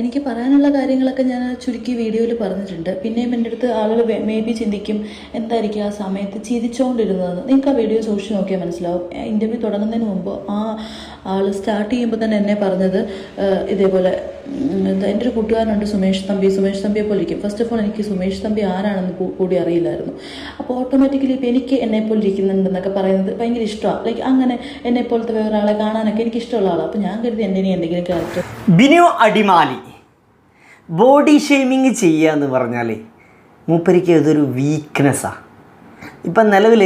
എനിക്ക് പറയാനുള്ള കാര്യങ്ങളൊക്കെ ഞാൻ ചുരുക്കി വീഡിയോയിൽ പറഞ്ഞിട്ടുണ്ട്. പിന്നെയും എന്റെ അടുത്ത് ആളുകൾ മേ ബി ചിന്തിക്കും എന്തായിരിക്കും ആ സമയത്ത് ചിരിച്ചുകൊണ്ടിരുന്നതെന്ന് നിങ്ങൾക്ക് ആ വീഡിയോ സൂക്ഷിച്ച് നോക്കിയാൽ മനസ്സിലാവും. ഇന്റർവ്യൂ തുടങ്ങുന്നതിന് മുമ്പ് ആ ആൾ സ്റ്റാർട്ട് ചെയ്യുമ്പോൾ തന്നെ എന്നെ പറഞ്ഞത് ഇതേപോലെ എന്റെ ഒരു കൂട്ടുകാരനുണ്ട് സുമേഷ് തമ്പി. സുമേഷ് തമ്പിയെ പോലെ ഇരിക്കും. ഫസ്റ്റ് ഓഫ് ഓൾ എനിക്ക് സുമേഷ് തമ്പി ആരാണെന്ന് കൂടി അറിയില്ലായിരുന്നു. അപ്പോൾ ഓട്ടോമാറ്റിക്കലി ഇപ്പോൾ എനിക്ക് എന്നെപ്പോലെ പോലെ ഇരിക്കുന്നുണ്ടെന്നൊക്കെ പറയുന്നത് ഭയങ്കര ഇഷ്ടമാണ്. ലൈക്ക് അങ്ങനെ എന്നെപ്പോലത്തെ വേറെ ആളെ കാണാനൊക്കെ എനിക്ക് ഇഷ്ടമുള്ള ആളാണ്. അപ്പോൾ ഞാൻ കരുതി എന്റെ ഇനി എന്തെങ്കിലും character Binu Adimali. Body shaming ചെയ്യുക എന്ന് പറഞ്ഞാൽ മൂപ്പരിക്ക് ഇതൊരു വീക്ക്നെസ്സാണ് ഇപ്പം നിലവിൽ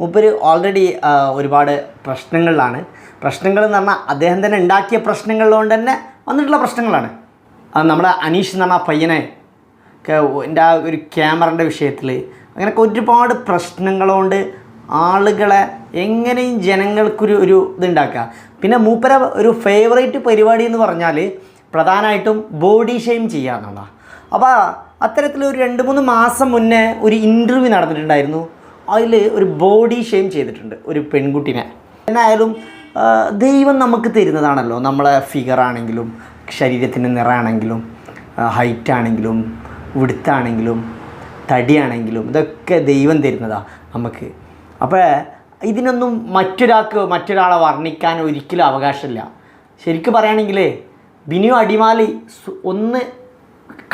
മൂപ്പര് ഓൾറെഡി ഒരുപാട് പ്രശ്നങ്ങളിലാണ്. പ്രശ്നങ്ങൾ എന്ന് പറഞ്ഞാൽ അദ്ദേഹം തന്നെ ഉണ്ടാക്കിയ പ്രശ്നങ്ങളിലുകൊണ്ട് തന്നെ വന്നിട്ടുള്ള പ്രശ്നങ്ങളാണ്. നമ്മുടെ അനീഷ് എന്ന് പറഞ്ഞ പയ്യനെ എന്റെ ആ ഒരു ക്യാമറന്റെ വിഷയത്തിൽ അങ്ങനെയൊക്കെ ഒരുപാട് പ്രശ്നങ്ങളുകൊണ്ട് ആളുകളെ എങ്ങനെയും ജനങ്ങൾക്കൊരു ഒരു ഇതുണ്ടാക്കുക. പിന്നെ മൂപ്പര ഒരു ഫേവറേറ്റ് പരിപാടി എന്ന് പറഞ്ഞാൽ പ്രധാനമായിട്ടും ബോഡി ഷെയിം ചെയ്യുക എന്നുള്ളതാണ് അപ്പോൾ അത്തരത്തിൽ ഒരു രണ്ട് മൂന്ന് മാസം മുന്നേ ഒരു ഇന്റർവ്യൂ നടന്നിട്ടുണ്ടായിരുന്നു. അതിൽ ഒരു ബോഡി ഷെയിം ചെയ്തിട്ടുണ്ട് ഒരു പെൺകുട്ടിനെ. എന്നായാലും ദൈവം നമുക്ക് തരുന്നതാണല്ലോ. നമ്മളെ ഫിഗർ ആണെങ്കിലും ശരീരത്തിന്റെ നിറമാണെങ്കിലും ഹൈറ്റ് ആണെങ്കിലും വിടുത്താണെങ്കിലും തടിയാണെങ്കിലും ഇതൊക്കെ ദൈവം തരുന്നതാണ് നമുക്ക്. അപ്പോൾ ഇതിനൊന്നും മറ്റൊരാൾക്ക് മറ്റൊരാളെ വർണിക്കാൻ ഒരിക്കലും അവകാശമില്ല. ശരിക്കും പറയുകയാണെങ്കിൽ ബിനു അടിമാലി ഒന്ന്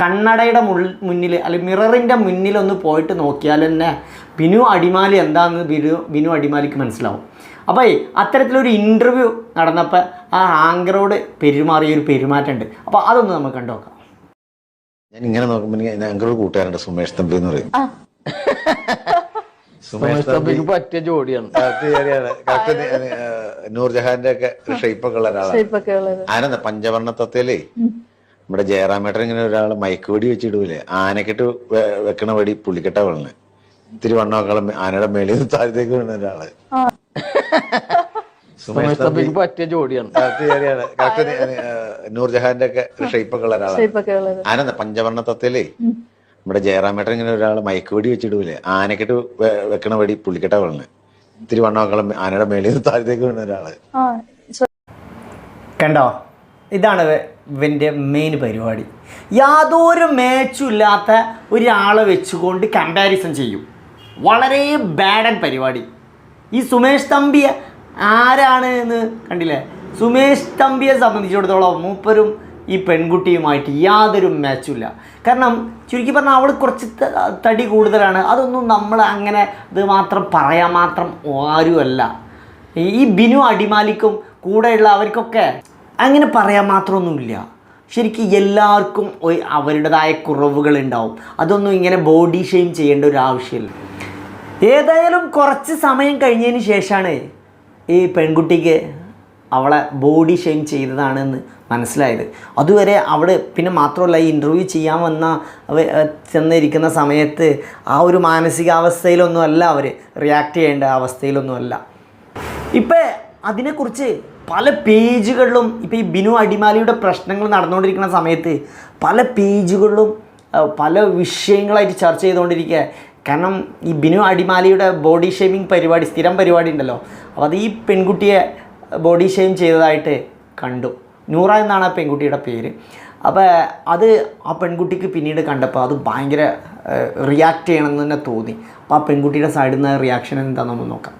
കണ്ണടയുടെ മുന്നിൽ അല്ലെങ്കിൽ മിററിന്റെ മുന്നിൽ ഒന്ന് പോയിട്ട് നോക്കിയാൽ തന്നെ ബിനു അടിമാലി എന്താണെന്ന് ബിനു ബിനു അടിമാലിക്ക് മനസ്സിലാവും. അപ്പോൾ അത്തരത്തിലൊരു ഇന്റർവ്യൂ നടന്നപ്പോൾ ആ ആങ്കറോട് പെരുമാറിയ ഒരു പെരുമാറ്റമുണ്ട്. അപ്പോൾ അതൊന്ന് നമുക്ക് കണ്ടു നോക്കാം. ഞാൻ ഇങ്ങനെ നോക്കുമ്പോൾ ആങ്കറോട് കൂട്ടുകാരുണ്ട് സുമേഷ് തമ്പി എന്ന് പറയും സുമേഷ് തമ്പിക്ക് പറ്റിയ ജോഡിയാണ്. നൂർജഹാന്റെ ഒക്കെ ഷേപ്പൊക്കെ ഉള്ള ഒരാളാണ് ആനെന്താ പഞ്ചവർണ തത്തയിലേ നമ്മുടെ ജയറാമേട്ടൻ ഇങ്ങനെ ഒരാൾ മയക്ക് വെടി വെച്ചിടൂലേ. ആനക്കെട്ട് വെക്കണ വെടി പുള്ളിക്കെട്ട വെള്ളന്. ഇത്തിരി വണ്ണമൊക്കെ ആനയുടെ മേളിൽ നിന്ന് താഴത്തേക്ക് വീണ ഒരാൾ. സുമേഷ് തമ്പിക്ക് പറ്റിയ ജോഡിയാണ്. നൂർജഹാന്റെ ഒക്കെ ഷേപ്പൊക്കെ ഉള്ള ഒരാളാണ്. ആനന്ദ പഞ്ചവർണ തത്തയിലേ നമ്മുടെ ജയറാമേട്ടൻ ഇങ്ങനെ ഒരാൾ മയക്ക് വെടി വെച്ചിടൂലേ. ആനക്കെട്ട് വെക്കണ വെടി പുള്ളിക്കെട്ട വീണത് ഇത്തിരി വണ്ണമക്കളും ആനയുടെ മേളിൽ നിന്ന് താഴത്തേക്ക് വീണ ഒരാൾ. കണ്ടോ? ഇതാണ് ഇവന്റെ മെയിൻ പരിപാടി. യാതൊരു മാച്ചും ഇല്ലാത്ത ഒരാളെ വെച്ചുകൊണ്ട് കമ്പാരിസൺ ചെയ്യും. വളരെ ബാഡൻ പരിപാടി. ഈ സുമേഷ് തമ്പിയെ ആരാണ് എന്ന് കണ്ടില്ലേ? സുമേഷ് തമ്പിയെ സംബന്ധിച്ചിടത്തോളം മൂപ്പരും ഈ പെൺകുട്ടിയുമായിട്ട് യാതൊരു മാച്ചുമില്ല. കാരണം ചുരുക്കി പറഞ്ഞാൽ അവൾ കുറച്ച് തടി കൂടുതലാണ്. അതൊന്നും നമ്മൾ അങ്ങനെ ഇത് മാത്രം പറയാൻ മാത്രം ആരുമല്ല. ഈ ബിനു അടിമാലിക്കും കൂടെയുള്ള അവർക്കൊക്കെ അങ്ങനെ പറയാൻ മാത്രമൊന്നുമില്ല. ശരിക്കും എല്ലാവർക്കും അവരുടേതായ കുറവുകൾ ഉണ്ടാവും. അതൊന്നും ഇങ്ങനെ ബോഡി ഷെയിം ചെയ്യേണ്ട ഒരു ആവശ്യമില്ല. ഏതായാലും കുറച്ച് സമയം കഴിഞ്ഞതിന് ശേഷമാണ് ഈ പെൺകുട്ടിക്ക് അവളെ ബോഡി ഷെയിം ചെയ്തതാണെന്ന് മനസ്സിലായത്. അതുവരെ അവിടെ പിന്നെ മാത്രമല്ല ഈ ഇന്റർവ്യൂ ചെയ്യാൻ വന്ന ചെന്നിരിക്കുന്ന സമയത്ത് ആ ഒരു മാനസികാവസ്ഥയിലൊന്നും അല്ല അവർ റിയാക്ട് ചെയ്യേണ്ട അവസ്ഥയിലൊന്നും അല്ല ഇപ്പം അതിനെക്കുറിച്ച് പല പേജുകളിലും ഇപ്പം ഈ ബിനു അടിമാലിയുടെ പ്രശ്നങ്ങൾ നടന്നുകൊണ്ടിരിക്കുന്ന സമയത്ത് പല പേജുകളിലും പല വിഷയങ്ങളായിട്ട് ചർച്ച ചെയ്തുകൊണ്ടിരിക്കുക കാരണം ഈ ബിനു അടിമാലിയുടെ ബോഡി ഷേമിങ് പരിപാടി സ്ഥിരം പരിപാടി ഉണ്ടല്ലോ. അപ്പോൾ അത് ഈ പെൺകുട്ടിയെ ബോഡി ഷെയിം ചെയ്തതായിട്ട് കണ്ടു. നൂറ എന്നാണ് ആ പെൺകുട്ടിയുടെ പേര്. അപ്പോൾ അത് ആ പെൺകുട്ടിക്ക് പിന്നീട് കണ്ടപ്പോൾ അത് ഭയങ്കര റിയാക്ട് ചെയ്യണമെന്ന് തന്നെ തോന്നി. അപ്പോൾ ആ പെൺകുട്ടിയുടെ സൈഡിൽ നിന്ന് റിയാക്ഷൻ എന്താണെന്ന് നമുക്ക് നോക്കാം.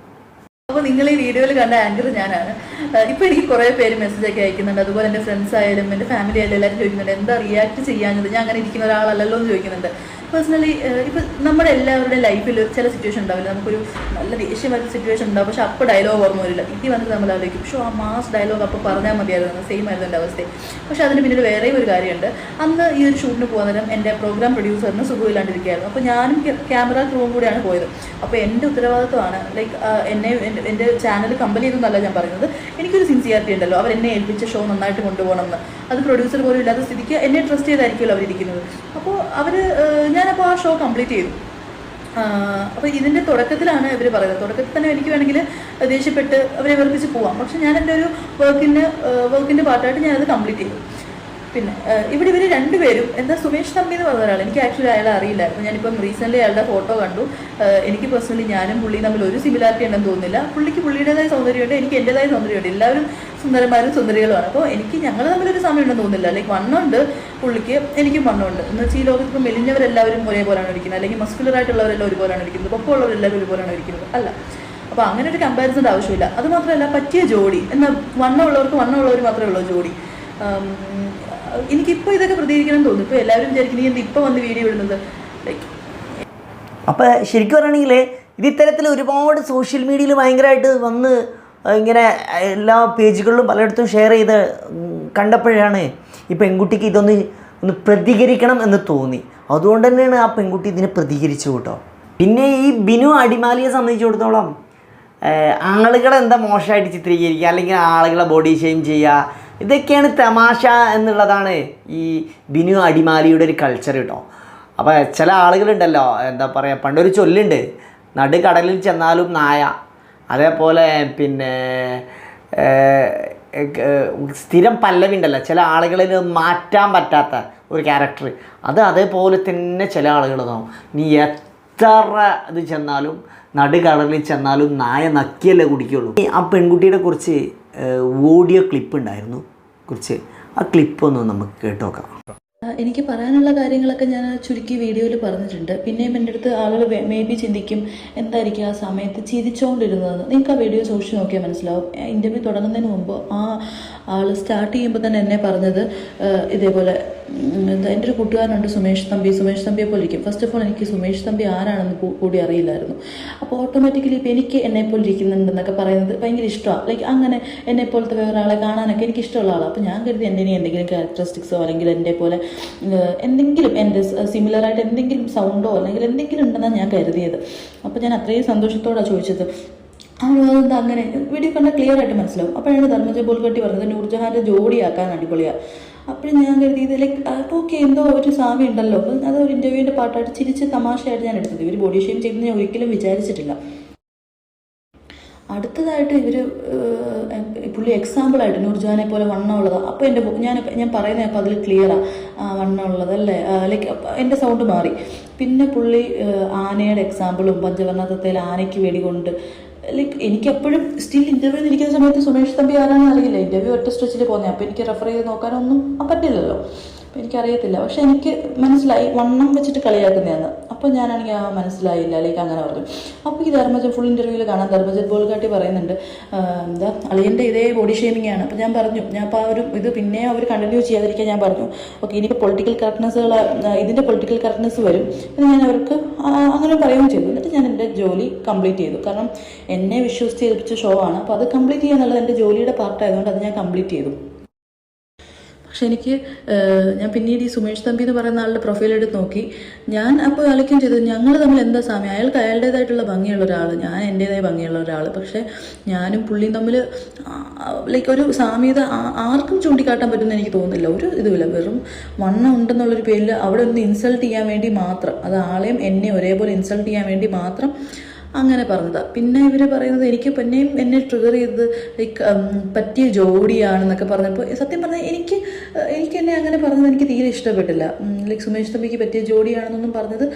അപ്പോൾ നിങ്ങൾ ഈ വീഡിയോയിൽ കണ്ട ആങ്കർ ഞാനാണ്. ഇപ്പോൾ ഇപ്പൊ എനിക്ക് കുറേ പേര് മെസ്സേജ് ഒക്കെ അയക്കുന്നുണ്ട്. അതുപോലെ എന്റെ ഫ്രണ്ട്സ് ആയാലും എന്റെ ഫാമിലി ആയാലും എല്ലാവരും ചോദിക്കുന്നുണ്ട് എന്താ റിയാക്ട് ചെയ്യാഞ്ഞത്? ഞാൻ അങ്ങനെ ഇരിക്കുന്ന ഒരാളല്ലല്ലോ എന്ന് ചോദിക്കുന്നുണ്ട്. പേഴ്സണലി ഇപ്പൊ നമ്മുടെ എല്ലാവരുടെ ലൈഫിൽ ചില സിറ്റുവേഷൻ ഉണ്ടാവില്ല. നമുക്കൊരു നല്ല ദേഷ്യം വരുന്ന സിറ്റുവേഷൻ ഉണ്ടാവും. പക്ഷെ അപ്പോൾ ഡയലോഗ് ഓർമ്മ വരില്ല. ഇത് വന്നിട്ട് നമ്മൾ ആലോചിക്കും. പക്ഷേ ആ മാസ് ഡയലോഗ് അപ്പോൾ പറഞ്ഞാൽ മതിയായിരുന്നു. സെയിം ആയിരുന്നു എന്റെ അവസ്ഥ. പക്ഷെ അതിന് പിന്നീട് വേറെയും ഒരു കാര്യമുണ്ട്. അന്ന് ഈ ഒരു ഷൂട്ടിന് പോകുന്ന നേരം എന്റെ പ്രോഗ്രാം പ്രൊഡ്യൂസറിന് സുഖമില്ലാണ്ടിരിക്കുകയായിരുന്നു. അപ്പോൾ ഞാനും ക്യാമറ ക്രൂവും കൂടിയാണ് പോയത്. അപ്പോൾ എന്റെ ഉത്തരവാദിത്വമാണ് ലൈക്ക് എന്നെ എന്റെ- എന്റെ ചാനൽ കമ്പനി എന്നല്ല ഞാൻ പറയുന്നത്. എനിക്കൊരു സിൻസിയാരിറ്റി ഉണ്ടല്ലോ. അവർ എന്നെ ഏൽപ്പിച്ച ഷോ നന്നായിട്ട് കൊണ്ടുപോകണം എന്ന് അത് പ്രൊഡ്യൂസർ പോലും ഇല്ലാത്ത സ്ഥിതിക്ക് എന്നെ ട്രസ്റ്റ് ചെയ്തായിരിക്കുമല്ലോ അവരിയ്ക്കുന്നത് അപ്പോൾ അവർ ഞാനപ്പോൾ ആ ഷോ കംപ്ലീറ്റ് ചെയ്തു. അപ്പോൾ ഇതിന്റെ തുടക്കത്തിലാണ് ഇവർ പറയുന്നത്. തുടക്കത്തിൽ തന്നെ എനിക്ക് വേണമെങ്കിൽ ദേഷ്യപ്പെട്ട് അവരെ വെറുപ്പിച്ച് പോവാം. പക്ഷെ ഞാൻ എന്റെ ഒരു വർക്കിന്റെ വർക്കിന്റെ പാർട്ടായിട്ട് ഞാനത് കംപ്ലീറ്റ് ചെയ്തു. പിന്നെ ഇവിടെ ഇവർ രണ്ടുപേരും എന്താ സുമേഷ് തമ്പി എന്ന് പറഞ്ഞ ഒരാൾ എനിക്ക് ആക്ച്വലി അയാളെ അറിയില്ലായിരുന്നു. ഞാനിപ്പം റീസെന്റ്ലി അയാളുടെ ഫോട്ടോ കണ്ടു. എനിക്ക് പേഴ്സണലി ഞാനും പുള്ളിയും തമ്മിൽ ഒരു സിമിലാരിറ്റി ഉണ്ടെന്ന് തോന്നുന്നില്ല. പുള്ളിക്ക് പുള്ളിയുടേതായ സൗന്ദര്യമുണ്ട് എനിക്ക് എന്റെതായ സൗന്ദര്യമുണ്ട്. എല്ലാവരും സുന്ദരന്മാരും സുന്ദരികളുമാണ് അപ്പോൾ എനിക്ക് ഞങ്ങൾ തമ്മിലൊരു സമയം ഉണ്ടെന്ന് തോന്നുന്നില്ല. ലൈക്ക് വണ്ണമുണ്ട് പുള്ളിക്ക് എനിക്കും വണ്ണമുണ്ട് എന്ന് വെച്ചാൽ ഈ ലോകത്ത് ഇപ്പോൾ മെലിഞ്ഞവരെല്ലാവരും ഒരേപോലെയാണ് ഇരിക്കുന്നത്. അല്ലെങ്കിൽ മസ്കുലർ ആയിട്ടുള്ളവരെല്ലാം ഒരുപോലെയാണ് ഇരിക്കുന്നത്. പൊക്കമുള്ളവരെല്ലാവരും ഒരുപോലെയാണ് ഇരിക്കുന്നത്. അല്ല. അപ്പോൾ അങ്ങനെ ഒരു കമ്പാരിസന്റെ ആവശ്യമില്ല. അത് മാത്രമല്ല പറ്റിയ ജോഡി. എന്നാൽ വണ്ണമുള്ളവർക്ക് വണ്ണമുള്ളവർ മാത്രമേ ഉള്ളൂ ജോഡി. എനിക്കിപ്പോൾ ഇതൊക്കെ പ്രതികരിക്കണം തോന്നുന്നു. ഇപ്പോൾ എല്ലാവരും വിചാരിക്കും നീ എന്ത് ഇപ്പോൾ വന്ന് വീഡിയോ ഇടുന്നത്? ലൈക്ക് അപ്പോൾ ശരിക്കും പറയുകയാണെങ്കിൽ ഇത് ഇത്തരത്തിൽ ഒരുപാട് സോഷ്യൽ മീഡിയയിൽ ഭയങ്കരമായിട്ട് വന്ന് ഇങ്ങനെ എല്ലാ പേജുകളിലും പലയിടത്തും ഷെയർ ചെയ്ത് കണ്ടപ്പോഴാണ് ഈ പെൺകുട്ടിക്ക് ഇതൊന്ന് ഒന്ന് പ്രതികരിക്കണം എന്ന് തോന്നി. അതുകൊണ്ട് തന്നെയാണ് ആ പെൺകുട്ടി ഇതിനെ പ്രതികരിച്ചു കേട്ടോ. പിന്നെ ഈ ബിനു അടിമാലിയെ സംബന്ധിച്ചിടത്തോളം ആളുകളെ എന്താ മോശമായിട്ട് ചിത്രീകരിക്കുക? അല്ലെങ്കിൽ ആളുകളെ ബോഡി ഷെയിം ചെയ്യുക? ഇതൊക്കെയാണ് തമാശ എന്നുള്ളതാണ് ഈ ബിനു അടിമാലിയുടെ ഒരു കൾച്ചർ കേട്ടോ. അപ്പോൾ ചില ആളുകളുണ്ടല്ലോ എന്താ പറയുക പണ്ടൊരു ചൊല്ലുണ്ട്. നടുക്കടലിൽ ചെന്നാലും നായ. അതേപോലെ പിന്നെ സ്ഥിരം പല്ലവി ഉണ്ടല്ലോ ചില ആളുകളിൽ മാറ്റാൻ പറ്റാത്ത ഒരു ക്യാരക്ടർ അത് അതേപോലെ തന്നെ ചില ആളുകൾ തോന്നും നീ എത്ര ഇത് ചെന്നാലും നടുകടലിൽ ചെന്നാലും നായ നക്കിയല്ലേ കുടിക്കുള്ളൂ. ആ പെൺകുട്ടിയുടെ കുറിച്ച് ഓഡിയോ ക്ലിപ്പ് ഉണ്ടായിരുന്നു. കുറിച്ച് ആ ക്ലിപ്പ് ഒന്ന് നമുക്ക് കേട്ടു നോക്കാം എനിക്ക് പറയാനുള്ള കാര്യങ്ങളൊക്കെ ഞാൻ ചുരുക്കി വീഡിയോയിൽ പറഞ്ഞിട്ടുണ്ട്. പിന്നെയും എന്റെ അടുത്ത് ആളുകൾ മേ ബി ചിന്തിക്കും എന്തായിരിക്കും ആ സമയത്ത് ചിരിച്ചുകൊണ്ടിരുന്നതെന്ന് നിങ്ങൾക്ക് ആ വീഡിയോ സൂക്ഷിച്ച് നോക്കിയാൽ മനസ്സിലാവും. ഇന്റർവ്യൂ തുടങ്ങുന്നതിന് മുമ്പ് ആ ആൾ സ്റ്റാർട്ട് ചെയ്യുമ്പോൾ തന്നെ എന്നെ പറഞ്ഞത് ഇതേപോലെ എന്റെ ഒരു കൂട്ടുകാരനുണ്ട് സുമേഷ് തമ്പി. സുമേഷ് തമ്പിയെ പോലെ ഇരിക്കും. ഫസ്റ്റ് ഓഫ് ഓൾ എനിക്ക് സുമേഷ് തമ്പി ആരാണെന്ന് കൂടി അറിയില്ലായിരുന്നു. അപ്പോൾ ഓട്ടോമാറ്റിക്കലി ഇപ്പോൾ എനിക്ക് എന്നെ പോലെ ഇരിക്കുന്നുണ്ടെന്നൊക്കെ പറയുന്നത് ഭയങ്കര ഇഷ്ടമാണ് ലൈക്ക് അങ്ങനെ എന്നെ പോലത്തെ വേറെ ആളെ കാണാനൊക്കെ എനിക്ക് ഇഷ്ടമുള്ള ആളാണ് അപ്പോൾ ഞാൻ കരുതി എന്റെ എന്തെങ്കിലും ക്യാരക്ടറിസ്റ്റിക്സോ അല്ലെങ്കിൽ എന്റെ പോലെ എന്തെങ്കിലും എന്റെ സിമിലറായിട്ട് എന്തെങ്കിലും സൗണ്ടോ അല്ലെങ്കിൽ എന്തെങ്കിലും ഉണ്ടെന്നാണ് ഞാൻ കരുതിയത്. അപ്പോൾ ഞാൻ അത്രയും സന്തോഷത്തോടാണ് ചോദിച്ചത്. അതെന്താ അങ്ങനെ? വീഡിയോ കണ്ടാൽ ക്ലിയർ ആയിട്ട് മനസ്സിലാവും. അപ്പോഴാണ് ധർമ്മജ ബോൾഗട്ടി പറഞ്ഞത് നൂർജഹാന്റെ ജോഡിയാക്കാൻ അടിപൊളിയാണ് അപ്പോഴും ഞാൻ കരുതിയത് ലൈക്ക് ഓക്കെ എന്തോ ഒരു സാമ്യം ഉണ്ടല്ലോ. അപ്പം അത് ഒരു ഇന്റർവ്യൂവിന്റെ പാട്ടായിട്ട് ചിരിച്ച് തമാശയായിട്ട് ഞാൻ എടുത്തത് ഇവർ ബോഡി ഷെയിം ചെയ്തെന്ന് ഞാൻ ഒരിക്കലും വിചാരിച്ചിട്ടില്ല. അടുത്തതായിട്ട് ഇവർ പുള്ളി എക്സാമ്പിളായിട്ട് നൂർജാനെ പോലെ വണ്ണമുള്ളതാണ് അപ്പോൾ എന്റെ ഞാൻ ഞാൻ പറയുന്നത് അപ്പോൾ അതിൽ ക്ലിയറാണ് വണ്ണമുള്ളത് അല്ലേ? ലൈക്ക് എന്റെ സൗണ്ട് മാറി. പിന്നെ പുള്ളി ആനയുടെ എക്സാമ്പിളും പഞ്ചവർണത്തത്തിൽ ആനയ്ക്ക് വെടികൊണ്ട് ലൈക്ക് എനിക്ക് എപ്പോഴും സ്റ്റിൽ ഇന്റർവ്യൂ ഇരിക്കുന്ന സമയത്ത് സുമേഷ് തമ്പി ആരാണെന്ന് അറിയില്ല ഇന്റർവ്യൂ ഒറ്റ സ്ട്രെച്ചിൽ പോകുന്നത് അപ്പോൾ എനിക്ക് റെഫർ ചെയ്ത് നോക്കാനൊന്നും പറ്റില്ലല്ലോ. അപ്പോൾ എനിക്കറിയത്തില്ല. പക്ഷെ എനിക്ക് മനസ്സിലായി വണ്ണം വെച്ചിട്ട് കളിയാക്കുന്നതാണ്. അപ്പോൾ ഞാനാണെങ്കിൽ ആ മനസ്സിലായില്ല. ലൈക്ക് അങ്ങനെ പറഞ്ഞു. അപ്പോൾ ഈ ധർമ്മജൻ ഫുൾ ഇന്റർവ്യൂവിൽ കാണാൻ ധർമ്മജൻ ബോൾഗാട്ടി പറയുന്നുണ്ട് എന്താ അളിയന്റെ ഇതേ ബോഡി ഷേമിംഗ് ആണ്. അപ്പോൾ ഞാൻ പറഞ്ഞു ഞാൻ അപ്പോൾ ആ ഒരു ഇത് പിന്നെ അവർ കണ്ടിന്യൂ ചെയ്യാതിരിക്കാൻ ഞാൻ പറഞ്ഞു. ഓക്കെ ഇനിയിപ്പോൾ പൊളിറ്റിക്കൽ കറക്റ്റ്നെസ്സുകൾ ഇതിന്റെ പൊളിറ്റിക്കൽ കറക്റ്റ്നെസ് വരും. എന്ന് ഞാൻ അവർക്ക് അങ്ങനെ പറയുകയും ചെയ്തു. എന്നിട്ട് ഞാൻ എന്റെ ജോലി കംപ്ലീറ്റ് ചെയ്തു. കാരണം എന്നെ വിശ്വസിച്ച് ഏൽപ്പിച്ച ഷോ ആണ്. അപ്പോൾ അത് കംപ്ലീറ്റ് ചെയ്യുക എന്നുള്ളത് എന്റെ ജോലിയുടെ പാർട്ടായതുകൊണ്ട് അത് ഞാൻ കംപ്ലീറ്റ് ചെയ്തു. പക്ഷെ എനിക്ക് ഞാൻ പിന്നീട് ഈ സുമേഷ് തമ്പി എന്ന് പറയുന്ന ആളുടെ പ്രൊഫൈൽ എടുത്ത് നോക്കി. ഞാൻ അപ്പോൾ ആലോചിക്കുകയും ചെയ്തു ഞങ്ങൾ തമ്മിൽ എന്താ സാമ്യം? അയാൾക്ക് അയാളുടേതായിട്ടുള്ള ഭംഗിയുള്ള ഒരാൾ ഞാൻ എന്റേതായ ഭംഗിയുള്ള ഒരാൾ പക്ഷേ ഞാനും പുള്ളിയും തമ്മിൽ ലൈക്ക് ഒരു സാമ്യത ആർക്കും ചൂണ്ടിക്കാട്ടാൻ പറ്റുമെന്ന് എനിക്ക് തോന്നുന്നില്ല. ഒരു ഇതുമില്ല. വെറും വണ്ണം ഉണ്ടെന്നുള്ളൊരു പേരിൽ അവിടെ ഒന്ന് ഇൻസൾട്ട് ചെയ്യാൻ വേണ്ടി മാത്രം അത് ആളെയും എന്നെ ഒരേപോലെ ഇൻസൾട്ട് ചെയ്യാൻ വേണ്ടി മാത്രം അങ്ങനെ പറഞ്ഞതാണ് പിന്നെ ഇവർ പറയുന്നത് എനിക്ക് പിന്നെയും എന്നെ ട്രിഗർ ചെയ്തത് ലൈക്ക് പറ്റിയ ജോഡിയാണെന്നൊക്കെ പറഞ്ഞപ്പോൾ സത്യം പറഞ്ഞാൽ എനിക്ക് എനിക്ക് എന്നെ അങ്ങനെ പറഞ്ഞത് എനിക്ക് തീരെ ഇഷ്ടപ്പെട്ടില്ല. ലൈക്ക് സുമേഷ് തമ്പിക്ക് പറ്റിയ ജോഡിയാണെന്നൊന്നും പറഞ്ഞത്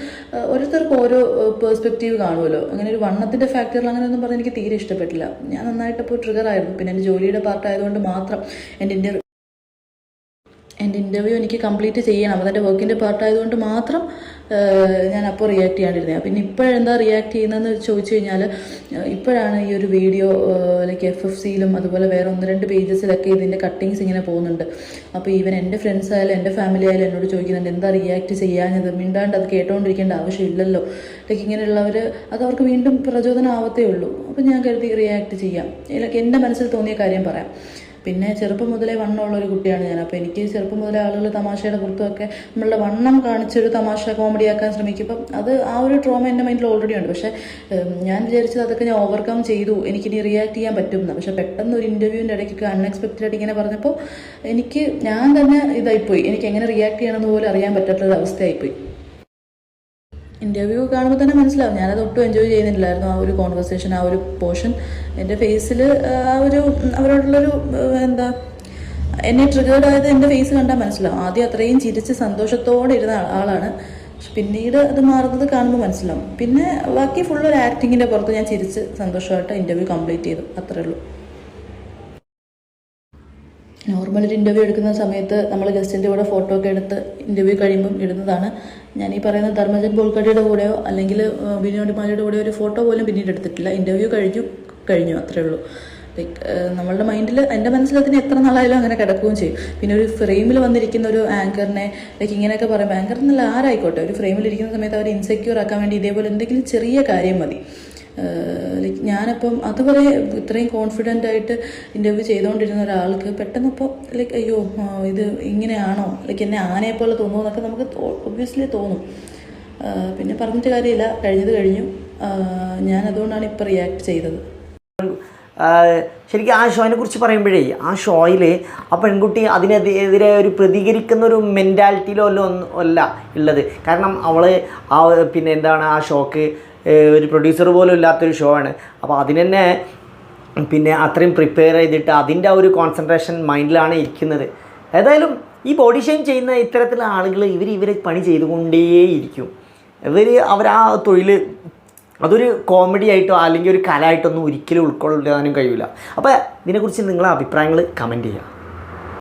ഓരോരുത്തർക്കും ഓരോ പേഴ്സ്പെക്റ്റീവ് കാണുമല്ലോ അങ്ങനെ ഒരു വണ്ണത്തിന്റെ ഫാക്ടറിൽ അങ്ങനെയൊന്നും പറഞ്ഞ് എനിക്ക് തീരെ ഇഷ്ടപ്പെട്ടില്ല. ഞാൻ നന്നായിട്ടപ്പോൾ ട്രിഗർ ആയിരുന്നു. പിന്നെ എന്റെ ജോലിയുടെ പാർട്ടായതുകൊണ്ട് മാത്രം എന്റെ ഇന്റർ എന്റെ ഇന്റർവ്യൂ എനിക്ക് കംപ്ലീറ്റ് ചെയ്യണം. അതെന്റെ വർക്കിന്റെ പാർട്ടായതുകൊണ്ട് മാത്രം ഞാൻ അപ്പോൾ റിയാക്ട് ചെയ്യാണ്ടിരുന്നത് പിന്നെ ഇപ്പോഴെന്താ റിയാക്ട് ചെയ്യുന്നതെന്ന് ചോദിച്ചു കഴിഞ്ഞാൽ ഇപ്പോഴാണ് ഈ ഒരു വീഡിയോ ലൈക്ക് എഫ് എഫ് സിയിലും അതുപോലെ വേറെ ഒന്ന് രണ്ട് പേജസിലൊക്കെ ഇതിന്റെ കട്ടിങ്സ് ഇങ്ങനെ പോകുന്നുണ്ട്. അപ്പോൾ ഈവൻ എന്റെ ഫ്രണ്ട്സ് ആയാലും എന്റെ ഫാമിലി ആയാലും എന്നോട് ചോദിക്കുന്നുണ്ട് എന്താ റിയാക്ട് ചെയ്യാഞ്ഞത്? മിണ്ടാണ്ട് അത് കേട്ടോണ്ടിരിക്കേണ്ട ആവശ്യമില്ലല്ലോ. ലൈക്ക് ഇങ്ങനെയുള്ളവർ അത് അവർക്ക് വീണ്ടും പ്രചോദനം ആവത്തേ ഉള്ളൂ. അപ്പോൾ ഞാൻ കരുതി റിയാക്ട് ചെയ്യാം. ലൈക്ക് എന്റെ മനസ്സിൽ തോന്നിയ കാര്യം പറയാം. പിന്നെ ചെറുപ്പം മുതലേ വണ്ണമുള്ള ഒരു കുട്ടിയാണ് ഞാൻ. അപ്പോൾ എനിക്ക് ചെറുപ്പം മുതലേ ആളുകൾ തമാശയുടെ പുറത്തുമൊക്കെ നമ്മളുടെ വണ്ണം കാണിച്ചൊരു തമാശ കോമഡി ആക്കാൻ ശ്രമിക്കുമ്പം അത് ആ ഒരു ട്രോമ എന്റെ മൈൻഡിൽ ഓൾറെഡി ഉണ്ട്. പക്ഷേ ഞാൻ വിചാരിച്ചത് അതൊക്കെ ഞാൻ ഓവർകം ചെയ്തു. എനിക്കിനി റിയാക്ട് ചെയ്യാൻ പറ്റുമെന്ന്. പക്ഷേ പെട്ടെന്ന് ഒരു ഇന്റർവ്യൂവിന്റെ ഇടയ്ക്കൊക്കെ അൺഎക്സ്പെക്റ്റഡ് ഇങ്ങനെ പറഞ്ഞപ്പോൾ എനിക്ക് ഞാൻ തന്നെ ഇതായിപ്പോയി. എനിക്ക് എങ്ങനെ റിയാക്ട് ചെയ്യണമെന്ന് പോലും അറിയാൻ പറ്റാത്തൊരു അവസ്ഥയായിപ്പോയി. ഇന്റർവ്യൂ കാണുമ്പോൾ തന്നെ മനസ്സിലാവും. ഞാനത് ഒട്ടും എൻജോയ് ചെയ്യുന്നില്ലായിരുന്നു ആ ഒരു കോൺവെർസേഷൻ ആ ഒരു പോർഷൻ എന്റെ ഫേസിൽ ആ ഒരു അവരോടുള്ളൊരു എന്താ എന്നെ ട്രിഗേർഡ് ആയത് എന്റെ ഫേസ് കണ്ടാൽ മനസ്സിലാവും. ആദ്യം അത്രയും ചിരിച്ച് സന്തോഷത്തോടെ ഇരുന്ന ആളാണ്. പിന്നീട് അത് മാറുന്നത് കാണുമ്പോൾ മനസ്സിലാവും. പിന്നെ ബാക്കി ഫുൾ ഒരു ആക്ടിങ്ങിന്റെ പുറത്ത് ഞാൻ ചിരിച്ച് സന്തോഷമായിട്ട് ഇന്റർവ്യൂ കംപ്ലീറ്റ് ചെയ്തു. അത്രേ ഉള്ളൂ. നോർമൽ ഒരു ഇന്റർവ്യൂ എടുക്കുന്ന സമയത്ത് നമ്മൾ ഗസ്റ്റിന്റെ കൂടെ ഫോട്ടോ ഒക്കെ എടുത്ത് ഇന്റർവ്യൂ കഴിയുമ്പം ഇടുന്നതാണ്. ഞാൻ ഈ പറയുന്ന ധർമ്മജൻ ബോൾക്കടിയുടെ കൂടെയോ അല്ലെങ്കിൽ ബിനോട് മാലിയുടെ കൂടെയോ ഒരു ഫോട്ടോ പോലും പിന്നീട് എടുത്തിട്ടില്ല. ഇന്റർവ്യൂ കഴിഞ്ഞു. കഴിഞ്ഞു അത്രേ ഉള്ളൂ. ലൈക്ക് നമ്മളുടെ മൈൻഡിൽ എന്റെ മനസ്സിൽ അതിന് എത്ര നാളായാലും അങ്ങനെ കിടക്കുകയും ചെയ്യും. പിന്നെ ഒരു ഫ്രെയിമിൽ വന്നിരിക്കുന്ന ഒരു ആങ്കറിനെ ലൈക്ക് ഇങ്ങനെയൊക്കെ പറയും ആങ്കർ എന്നല്ല ആരായിക്കോട്ടെ. ഒരു ഫ്രെയിമിൽ ഇരിക്കുന്ന സമയത്ത് അവർ ഇൻസെക്യൂർ ആക്കാൻ വേണ്ടി ഇതേപോലെ എന്തെങ്കിലും ചെറിയ കാര്യം മതി. ലൈക്ക് ഞാനപ്പം അതുവരെ ഇത്രയും കോൺഫിഡന്റ് ആയിട്ട് ഇന്റർവ്യൂ ചെയ്തുകൊണ്ടിരുന്ന ഒരാൾക്ക് പെട്ടെന്ന് ഇപ്പോൾ ലൈക്ക് അയ്യോ ഇത് ഇങ്ങനെയാണോ? ലൈക്ക് എന്നെ ആനയെ പോലെ തോന്നുമോ എന്നൊക്കെ നമുക്ക് ഒബ്വിയസ്ലി തോന്നും. പിന്നെ പറഞ്ഞിട്ട് കാര്യമില്ല. കഴിഞ്ഞത് കഴിഞ്ഞു. ഞാൻ അതുകൊണ്ടാണ് ഇപ്പോൾ റിയാക്ട് ചെയ്തത്. ശരിക്കും ആ ഷോയിനെ കുറിച്ച് പറയുമ്പോഴേ ആ ഷോയിൽ ആ പെൺകുട്ടി അതിനെതിരെ ഒരു പ്രതികരിക്കുന്ന ഒരു മെന്റാലിറ്റിയിലോ അല്ല അല്ല ഉള്ളത്. കാരണം അവൾ ആ പിന്നെ എന്താണ് ആ ഷോക്ക് ഒരു പ്രൊഡ്യൂസർ പോലും ഇല്ലാത്തൊരു ഷോ ആണ്. അപ്പോൾ അതിനെന്നെ പിന്നെ അത്രയും പ്രിപ്പയർ ചെയ്തിട്ട് അതിന്റെ ആ ഒരു കോൺസെൻട്രേഷൻ മൈൻഡിലാണ് ഇരിക്കുന്നത്. ഏതായാലും ഈ ബോഡി ഷെയിം ചെയ്യുന്ന ഇത്തരത്തിലുള്ള ആളുകൾ ഇവർ ഇവരെ പണി ചെയ്തുകൊണ്ടേയിരിക്കും. ഇവർ അവർ ആ തൊഴിൽ അതൊരു കോമഡി ആയിട്ടോ അല്ലെങ്കിൽ ഒരു കലയായിട്ടൊന്നും ഒരിക്കലും ഉൾക്കൊള്ളാനും കഴിയില്ല അപ്പോൾ ഇതിനെക്കുറിച്ച് നിങ്ങളെ അഭിപ്രായങ്ങൾ കമന്റ് ചെയ്യുക.